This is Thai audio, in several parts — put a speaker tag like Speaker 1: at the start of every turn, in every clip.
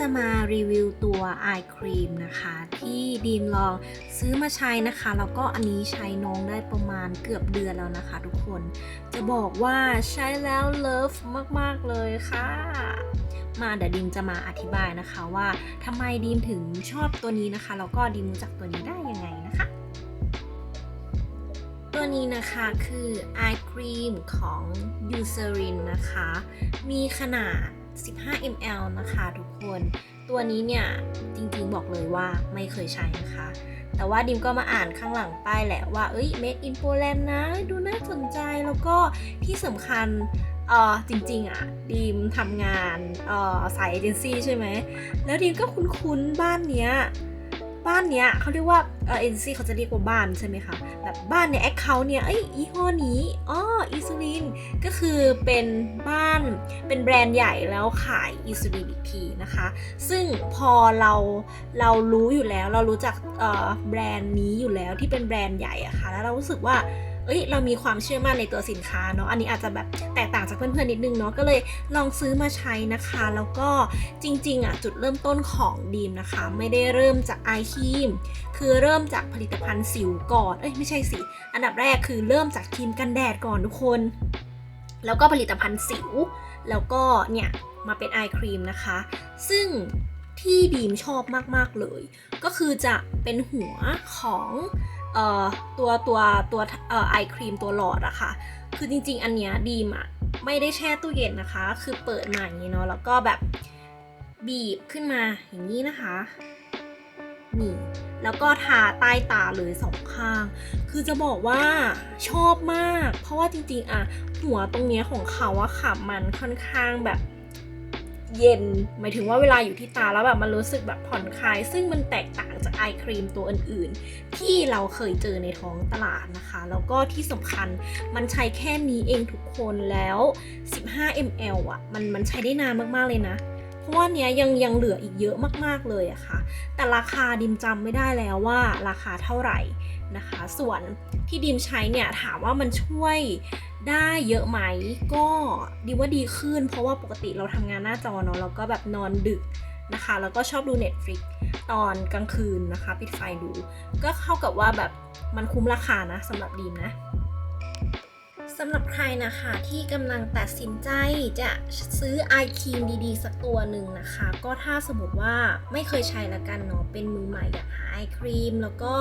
Speaker 1: จะมารีวิวตัวไอครีมนะคะ ที่ดีมลองซื้อมาใช้นะคะ แล้วก็อันนี้ใช้น้องได้ประมาณเกือบเดือนแล้วนะคะทุกคน จะบอกว่าใช้แล้วเลิฟมาก ๆ เลยค่ะมาเดี๋ยวดิมจะมาอธิบายนะคะว่าทำไมดิมถึงชอบตัวนี้นะคะ แล้วก็ดิมรู้จักตัวนี้ได้ยังไงนะคะ ตัวนี้นะคะคือไอครีมของยูเซรินนะคะ มีขนาด 15 ml นะคะทุกคน ตัวนี้เนี่ยจริงๆบอกเลยว่าไม่เคยใช้นะคะ แต่ว่าดิมก็มาอ่านข้างหลังป้ายแหละว่าเอ้ย made in Poland นะ ดูน่าสนใจแล้วก็ที่สำคัญเออจริงๆอะดิมทำงานเออสายเอเจนซี่ใช่ไหม แล้วดิมก็คุ้นๆบ้านเนี้ย บ้านเนี้ยเขาเรียกว่าเออเอเจนซี่เขาจะเรียกว่าบ้านใช่ไหมคะแบบบ้านเนี่ยแอคเคาท์เนี่ยไอ้ยี่ห้อนี้อ๋ออิซูลินก็คือเป็นบ้านเป็นแบรนด์ใหญ่แล้วขายอิซูลินอีกทีนะคะ ซึ่งพอเราเรารู้อยู่แล้วเรารู้จักแบรนด์นี้อยู่แล้วที่เป็นแบรนด์ใหญ่อะค่ะแล้วเรารู้สึกว่า เอ้ยเรามีความเชื่อมั่นในตัวสินค้าเนาะอันนี้อาจจะแบบแตกต่างจากเพื่อนๆนิดนึงเนาะก็เลยลองซื้อมาใช้นะคะ แล้วก็จริงๆอะจุดเริ่มต้นของดีมนะคะ ไม่ได้เริ่มจากไอครีมคือเริ่มจากผลิตภัณฑ์สิวก่อนเอ้ยไม่ใช่สิอันดับแรกคือเริ่มจากครีมกันแดดก่อนทุกคน แล้วก็ผลิตภัณฑ์สิว แล้วก็เนี่ยมาเป็นไอครีมนะคะ ซึ่งที่ดีมชอบมาก ๆ เลย ก็คือจะเป็นหัวของ เอ่อตัวตัวตัวเอ่อไอครีมตัวหลอดอะค่ะ คือจริง ๆ อันเนี้ยดีมอะไม่ได้แช่ตู้เย็นนะคะ คือเปิดมาอย่างนี้เนาะแล้วก็แบบบีบขึ้นมาอย่างนี้นะคะนี่แล้วก็ทาใต้ตาเลยสองข้าง คือจะบอกว่าชอบมาก เพราะว่าจริงๆอะหัวตรงเนี้ยของเขาอะค่ะมันค่อนข้างแบบ เย็น หมายถึงว่าเวลาอยู่ที่ตาแล้วแบบมันรู้สึกแบบผ่อนคลาย ซึ่งมันแตกต่างจากไอครีมตัวอื่นๆ ที่เราเคยเจอในท้องตลาดนะคะ แล้วก็ที่สำคัญมันใช้แค่นี้เองทุกคนแล้ว 15 ml อะมันมันใช้ได้นานมากๆเลยนะ เพราะว่าเนี้ยยังยังเหลืออีกเยอะมากๆเลยอะค่ะ แต่ราคาดิมจำไม่ได้แล้วว่าราคาเท่าไหร่นะคะ ส่วนที่ดิมใช้เนี่ยถามว่ามันช่วยได้เยอะไหมก็ดีว่าดีขึ้น เพราะว่าปกติเราทำงานหน้าจอเนาะแล้วก็แบบนอนดึกนะคะ แล้วก็ชอบดู Netflix ตอนกลางคืนนะคะ ปิดไฟดู ก็เข้ากับว่าแบบมันคุ้มราคานะสำหรับดีมนะ สำหรับใครนะคะที่กำลังตัดสินใจจะซื้อไอครีมดีๆ สักตัวหนึ่งนะคะ ก็ถ้าสมมติว่าไม่เคยใช้ละกันเนาะเป็นมือใหม่อยากหาไอครีม แล้วก็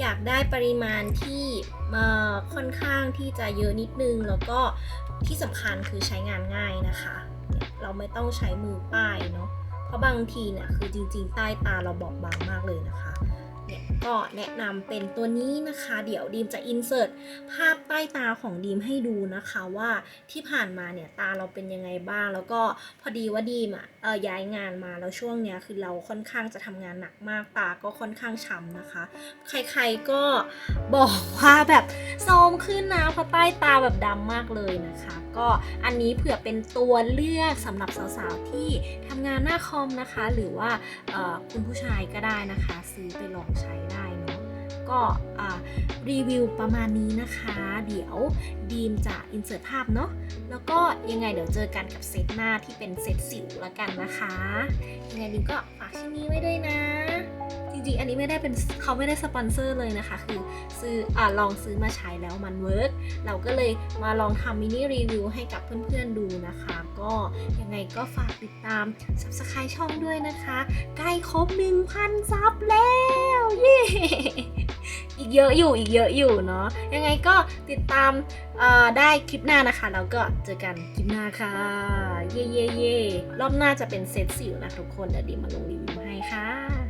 Speaker 1: อยากได้ปริมาณที่มาค่อนข้างที่จะเยอะนิดนึง แล้วก็ที่สำคัญคือใช้งานง่ายนะคะเนี่ยเราไม่ต้องใช้มือป้ายเนาะเพราะบางทีเนี่ยคือจริงๆใต้ตาเราบอบบางมากเลยนะคะ เนี่ยก็แนะนำเป็นตัวนี้นะคะ เดี๋ยวดีมจะอินเสิร์ตภาพใต้ตาของดีมให้ดูนะคะว่าที่ผ่านมาเนี่ยตาเราเป็นยังไงบ้าง แล้วก็พอดีว่าดีมอะย้ายงานมาแล้วช่วงเนี้ยคือเราค่อนข้างจะทำงานหนักมากตาก็ค่อนข้างช้ำนะคะ ใครๆก็บอกว่าแบบโทมขึ้นนะเพราะใต้ตาแบบดำมากเลยนะคะ ก็อันนี้เผื่อเป็นตัวเลือกสำหรับสาวๆที่ทำงานหน้าคอมนะคะ หรือว่าคุณผู้ชายก็ได้นะคะ ซื้อไปลองใช้ได้เนาะก็รีวิวประมาณนี้นะคะ เดี๋ยวดีมจะอินเสิร์ตภาพเนาะแล้วก็ยังไงเดี๋ยวเจอกันกับเซตหน้าที่เป็นเซตสิวละกันนะคะ ยังไงดีมก็ฝากชิ้นนี้ไว้ด้วยนะ ริงๆ อันนี้ไม่ได้เป็นเขาไม่ได้สปอนเซอร์เลยนะคะ คือซื้ออลองซื้อมาใช้แล้วมันเวิร์กเราก็เลยมาลองทำมินิรีวิวให้กับเพื่อนๆดูนะคะ ก็ยังไงก็ฝากติดตาม subscribe ช่องด้วยนะคะ ใกล้ครบ 1,000 ซับแล้วเย้อีกเยอะอยู่อีกเยอะอยู่เนาะยังไงก็ติดตามได้คลิปหน้านะคะ แล้วก็เจอกันคลิปหน้าค่ะ เย่เย่เย่รอบหน้าจะเป็นเซตสิวนะทุกคนเดี๋ยวดีมาลงรีวิวให้ค่ะ